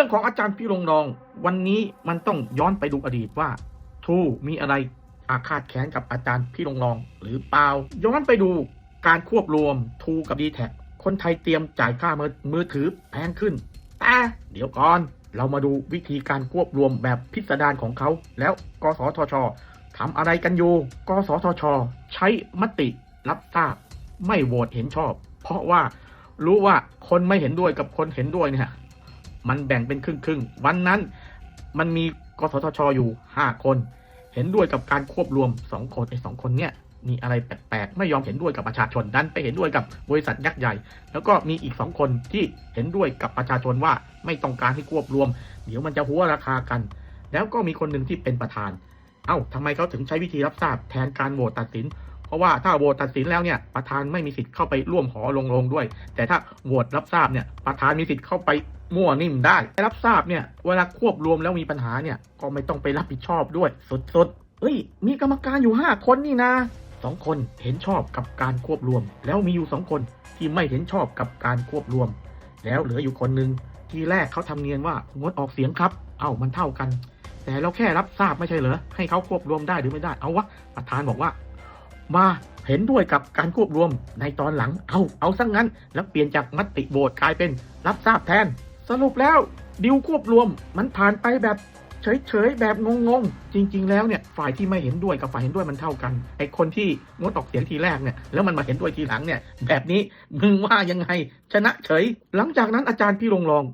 รื่องของอาจารย์พี่ลงนอง วันนี้มันต้องย้อนไปดูอดีตว่าทรูมีอะไรอาฆาตแค้นกับอาจารย์พี่ลงนอง หรือเปล่า ย้อนไปดูการควบรวมทรูกับดีแท็คนไทยเตรียมจ่ายค่ามือมือถือแพงขึ้น แต่เดี๋ยวก่อนเรามาดูวิธีการควบรวมแบบพิสดารของเขา แล้วกสทชทำอะไรกันอยู่ กสทช ใช้มติรับทราบ ไม่โหวตเห็นชอบ เพราะว่ารู้ว่าคนไม่เห็นด้วยกับคนเห็นด้วยเนี่ย มันแบ่งเป็นครึ่งครึ่งๆวันนั้นมันมีกสทชอยู่ห้าคน เห็นด้วยกับการควบรวมสองคนไอ้สองคนเนี่ยมีอะไรแปลกๆ ไม่ยอมเห็นด้วยกับประชาชนดันไปเห็นด้วยกับบริษัทยักษ์ใหญ่ แล้วก็มีอีกสองคนที่เห็นด้วยกับประชาชนว่าไม่ต้องการให้ควบรวม เดี๋ยวมันจะหัวราคากัน แล้วก็มีคนหนึ่งที่เป็นประธาน เอ้าทำไมเขาถึงใช้วิธีรับทราบแทนการโหวตตัดสิน เพราะว่าถ้าโหวตตัดสินแล้วเนี่ยประธานไม่มีสิทธิ์เข้าไปร่วมหอลงลงด้วย แต่ถ้าโหวตรับทราบเนี่ยประธานมีสิทธิ์เข้าไป มั่วนิ่มได้รับทราบเนี่ย เวลาควบรวมแล้วมีปัญหาเนี่ย ก็ไม่ต้องไปรับผิดชอบด้วยสุดๆเอ้ย มีกรรมการอยู่ห้าคนนี่นะสองคนเห็นชอบกับการควบรวม แล้วมีอยู่สองคนที่ไม่เห็นชอบกับการควบรวม แล้วเหลืออยู่คนหนึ่งทีแรกเขาทำเนียนว่างดออกเสียงครับ เอ้ามันเท่ากัน แต่เราแค่รับทราบไม่ใช่เหรอให้เขาควบรวมได้หรือไม่ได้เอาวะประธานบอกว่า มาเห็นด้วยกับการควบรวมในตอนหลัง เอาเอาซะงงั้น แล้วเปลี่ยนจากมติโหวตกลายเป็นรับทราบแทน สรุปแล้วดิวควบรวมมันผ่านไปแบบเฉยๆแบบงงๆ จริง ๆ แล้วเนี่ยฝ่ายที่ไม่เห็นด้วยกับฝ่ายเห็นด้วยมันเท่ากันไอคนที่งดออกเสียงทีแรกเนี่ยแล้วมันมาเห็นด้วยทีหลังเนี่ย แบบนี้มึงว่ายังไง ชนะเฉย หลังจากนั้นอาจารย์พี่ลงรอง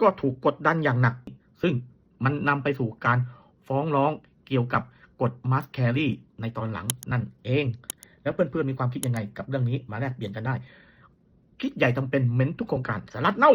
ก็ถูกกดดันอย่างหนัก ซึ่งมันนำไปสู่การฟ้องร้องเกี่ยวกับกฎมัสแครี่ในตอนหลังนั่นเอง แล้วเพื่อนๆมีความคิดยังไงกับเรื่องนี้มาแลกเปลี่ยนกันได้ คิดใหญ่ทำเป็นเม้นทุกโครงการสารัดเน่า